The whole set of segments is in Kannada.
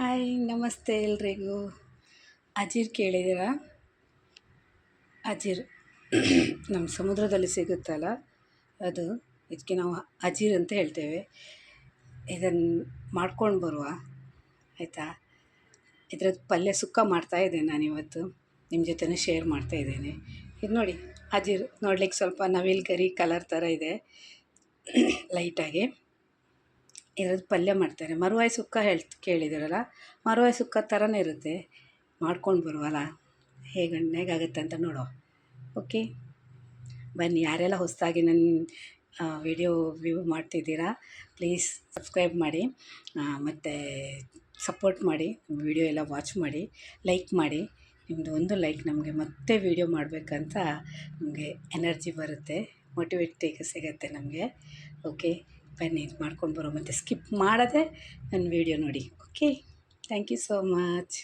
ಹಾಯ್, ನಮಸ್ತೆ ಎಲ್ರಿಗೂ. ಅಜೀರ್ ಕೇಳಿದ್ದೀರಾ? ಅಜೀರ್, ನಮ್ಮ ಸಮುದ್ರದಲ್ಲಿ ಸಿಗುತ್ತಲ್ಲ, ಅದು ಇದಕ್ಕೆ ನಾವು ಅಜೀರ್ ಅಂತ ಹೇಳ್ತೇವೆ. ಇದನ್ನು ಮಾಡ್ಕೊಂಡು ಬರುವ, ಆಯಿತಾ? ಇದ್ರದ್ದು ಪಲ್ಯ ಸುಕ್ಕ ಮಾಡ್ತಾಯಿದ್ದೇನೆ ನಾನಿವತ್ತು. ನಿಮ್ಮ ಜೊತೆನೇ ಶೇರ್ ಮಾಡ್ತಾಯಿದ್ದೇನೆ ಇದು ನೋಡಿ, ಅಜೀರ್ ನೋಡ್ಲಿಕ್ಕೆ ಸ್ವಲ್ಪ ನವಿಲ್ ಗರಿ ಕಲರ್ ಥರ ಇದೆ ಲೈಟಾಗಿ ಇದ್ರದ್ದು ಪಲ್ಯ ಮಾಡ್ತಾರೆ. ಮರುವಾಯಿ ಸುಕ್ಕ ಹೇಳ್, ಕೇಳಿದಿರಲ್ಲ? ಮರುವಾಯಿ ಸುಕ್ಕ ಥರನೇ ಇರುತ್ತೆ. ಮಾಡ್ಕೊಂಡು ಬರುವಲ್ಲ? ಹೇಗೆ ಹೇಗಾಗುತ್ತೆ ಅಂತ ನೋಡುವ ಓಕೆ ಬನ್ನಿ, ಯಾರೆಲ್ಲ ಹೊಸದಾಗಿ ನನ್ನ ವಿಡಿಯೋ ವ್ಯೂ ಮಾಡ್ತಿದ್ದೀರಾ ಪ್ಲೀಸ್ ಸಬ್ಸ್ಕ್ರೈಬ್ ಮಾಡಿ ಮತ್ತು ಸಪೋರ್ಟ್ ಮಾಡಿ ವಿಡಿಯೋ ಎಲ್ಲ ವಾಚ್ ಮಾಡಿ ಲೈಕ್ ಮಾಡಿ. ನಿಮ್ಮದು ಒಂದು ಲೈಕ್ ನಮಗೆ ಮತ್ತೆ ವಿಡಿಯೋ ಮಾಡಬೇಕಂತ ನಮಗೆ ಎನರ್ಜಿ ಬರುತ್ತೆ. ಮೋಟಿವೇಟ್ ಸಿಗುತ್ತೆ ನಮಗೆ. ಓಕೆ ಬನ್ನಿ ಇದು ಮಾಡ್ಕೊಂಡು ಬರೋ ಮತ್ತು ಸ್ಕಿಪ್ ಮಾಡದೆ ನನ್ನ ವಿಡಿಯೋ ನೋಡಿ. Okay thank you so much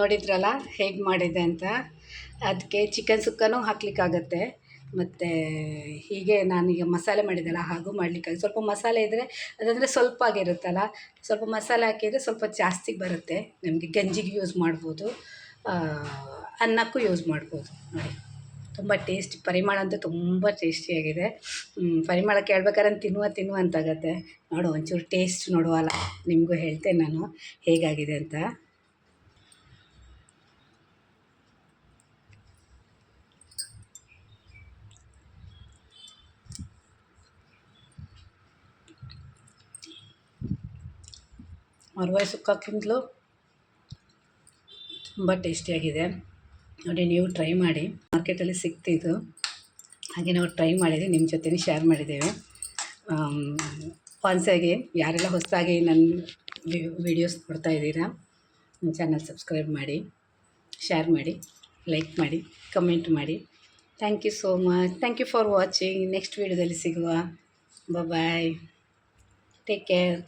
ನೋಡಿದ್ರಲ್ಲ, ಹೇಗೆ ಮಾಡಿದೆ ಅಂತ. ಅದಕ್ಕೆ ಚಿಕನ್ ಸುಕ್ಕನೂ ಹಾಕ್ಲಿಕ್ಕಾಗತ್ತೆ. ಮತ್ತು ಹೀಗೆ ನಾನೀಗ ಮಸಾಲೆ ಮಾಡಿದ್ದಲ್ಲ ಹಾಗೂ ಮಾಡಲಿಕ್ಕಾಗ, ಸ್ವಲ್ಪ ಮಸಾಲೆ ಇದ್ದರೆ ಅದಂದರೆ ಸ್ವಲ್ಪ ಆಗಿರುತ್ತಲ್ಲ, ಸ್ವಲ್ಪ ಮಸಾಲೆ ಹಾಕಿದರೆ ಸ್ವಲ್ಪ ಜಾಸ್ತಿ ಬರುತ್ತೆ. ನಮಗೆ ಗಂಜಿಗೆ ಯೂಸ್ ಮಾಡ್ಬೋದು ಅನ್ನಕ್ಕೂ ಯೂಸ್ ಮಾಡ್ಬೋದು. ನೋಡಿ, ತುಂಬ ಟೇಸ್ಟಿ, ಪರಿಮಳ ಅಂತೂ ತುಂಬ ಟೇಸ್ಟಿಯಾಗಿದೆ. ಪರಿಮಳ ಕೇಳ್ಬೇಕಾದ್ರೆ ತಿನ್ನುವ ತಿನ್ನುವ ಅಂತಾಗತ್ತೆ. ನೋಡು, ಒಂಚೂರು ಟೇಸ್ಟ್ ನೋಡುವಲ್ಲ, ನಿಮಗೂ ಹೇಳ್ತೇನೆ ನಾನು, ಹೇಗಾಗಿದೆ ಅಂತ. ಮರುವಾಯಿ ಸುಕ್ಕಕ್ಕಿಂತಲೂ ತುಂಬ ಟೇಸ್ಟಿಯಾಗಿದೆ. ನೋಡಿ, ನೀವು ಟ್ರೈ ಮಾಡಿ. ಮಾರ್ಕೆಟಲ್ಲಿ ಸಿಕ್ತಿದ್ದು ಹಾಗೆ ನಾವು ಟ್ರೈ ಮಾಡಿದೆ ನಿಮ್ಮ ಜೊತೆ ಶೇರ್ ಮಾಡಿದ್ದೇವೆ. ಫಾನ್ಸಾಗಿ ಯಾರೆಲ್ಲ ಹೊಸದಾಗಿ ನನ್ನ ವಿಡಿಯೋಸ್ ನೋಡ್ತಾ ಇದ್ದೀರಾ, ನನ್ನ ಚಾನಲ್ ಸಬ್ಸ್ಕ್ರೈಬ್ ಮಾಡಿ ಶೇರ್ ಮಾಡಿ ಲೈಕ್ ಮಾಡಿ ಕಮೆಂಟ್ ಮಾಡಿ. Thank you so much thank you for watching next ವೀಡಿಯೋದಲ್ಲಿ ಸಿಗುವ. Bye take care